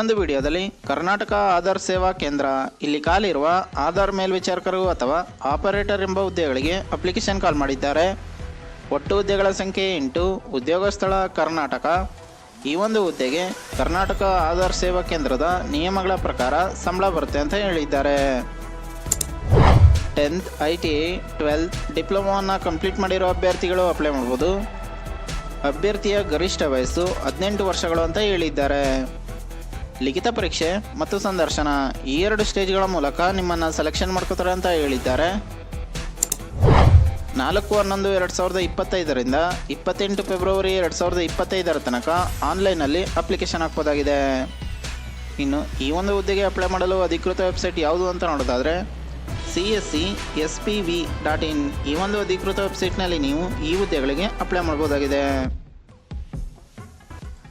ಒಂದು ವಿಡಿಯೋದಲ್ಲಿ ಕರ್ನಾಟಕ ಆಧಾರ್ ಸೇವಾ ಕೇಂದ್ರ, ಇಲ್ಲಿ ಕಾಲಿರುವ ಆಧಾರ್ ಮೇಲ್ವಿಚಾರಕರು ಅಥವಾ ಆಪರೇಟರ್ ಎಂಬ ಹುದ್ದೆಗಳಿಗೆ ಅಪ್ಲಿಕೇಶನ್ ಕಾಲ್ ಮಾಡಿದ್ದಾರೆ. ಒಟ್ಟು ಹುದ್ದೆಗಳ ಸಂಖ್ಯೆ ಎಂಟು, ಉದ್ಯೋಗ ಸ್ಥಳ ಕರ್ನಾಟಕ. ಈ ಒಂದು ಹುದ್ದೆಗೆ ಕರ್ನಾಟಕ ಆಧಾರ್ ಸೇವಾ ಕೇಂದ್ರದ ನಿಯಮಗಳ ಪ್ರಕಾರ ಸಂಬಳ ಬರುತ್ತೆ ಅಂತ ಹೇಳಿದ್ದಾರೆ. Tenth, I T I twelfth ಡಿಪ್ಲೊಮಾವನ್ನು complete ಮಾಡಿರೋ ಅಭ್ಯರ್ಥಿಗಳು ಅಪ್ಲೈ ಮಾಡ್ಬೋದು. ಅಭ್ಯರ್ಥಿಯ ಗರಿಷ್ಠ ವಯಸ್ಸು ಹದಿನೆಂಟು ವರ್ಷಗಳು ಅಂತ ಹೇಳಿದ್ದಾರೆ. ಲಿಖಿತ ಪರೀಕ್ಷೆ ಮತ್ತು ಸಂದರ್ಶನ ಈ ಎರಡು ಸ್ಟೇಜ್ಗಳ ಮೂಲಕ ನಿಮ್ಮನ್ನು ಸೆಲೆಕ್ಷನ್ ಮಾಡ್ಕೋತಾರೆ ಅಂತ ಹೇಳಿದ್ದಾರೆ. ನಾಲ್ಕು, ಹನ್ನೊಂದು, ಎರಡು ಸಾವಿರದ ಇಪ್ಪತ್ತೈದರಿಂದ ಇಪ್ಪತ್ತೆಂಟು ಫೆಬ್ರವರಿ ಎರಡು ಸಾವಿರದ ಇಪ್ಪತ್ತೈದರ ತನಕ ಆನ್ಲೈನಲ್ಲಿ ಅಪ್ಲಿಕೇಶನ್ ಹಾಕ್ಬೋದಾಗಿದೆ. ಇನ್ನು ಈ ಒಂದು ಹುದ್ದೆಗೆ ಅಪ್ಲೈ ಮಾಡಲು ಅಧಿಕೃತ ವೆಬ್ಸೈಟ್ ಯಾವುದು ಅಂತ ನೋಡೋದಾದರೆ C S C S P V dot in ಈ ಒಂದು ಅಧಿಕೃತ ವೆಬ್ಸೈಟ್ನಲ್ಲಿ ನೀವು ಈ ಹುದ್ದೆಗಳಿಗೆ ಅಪ್ಲೈ ಮಾಡ್ಬೋದಾಗಿದೆ.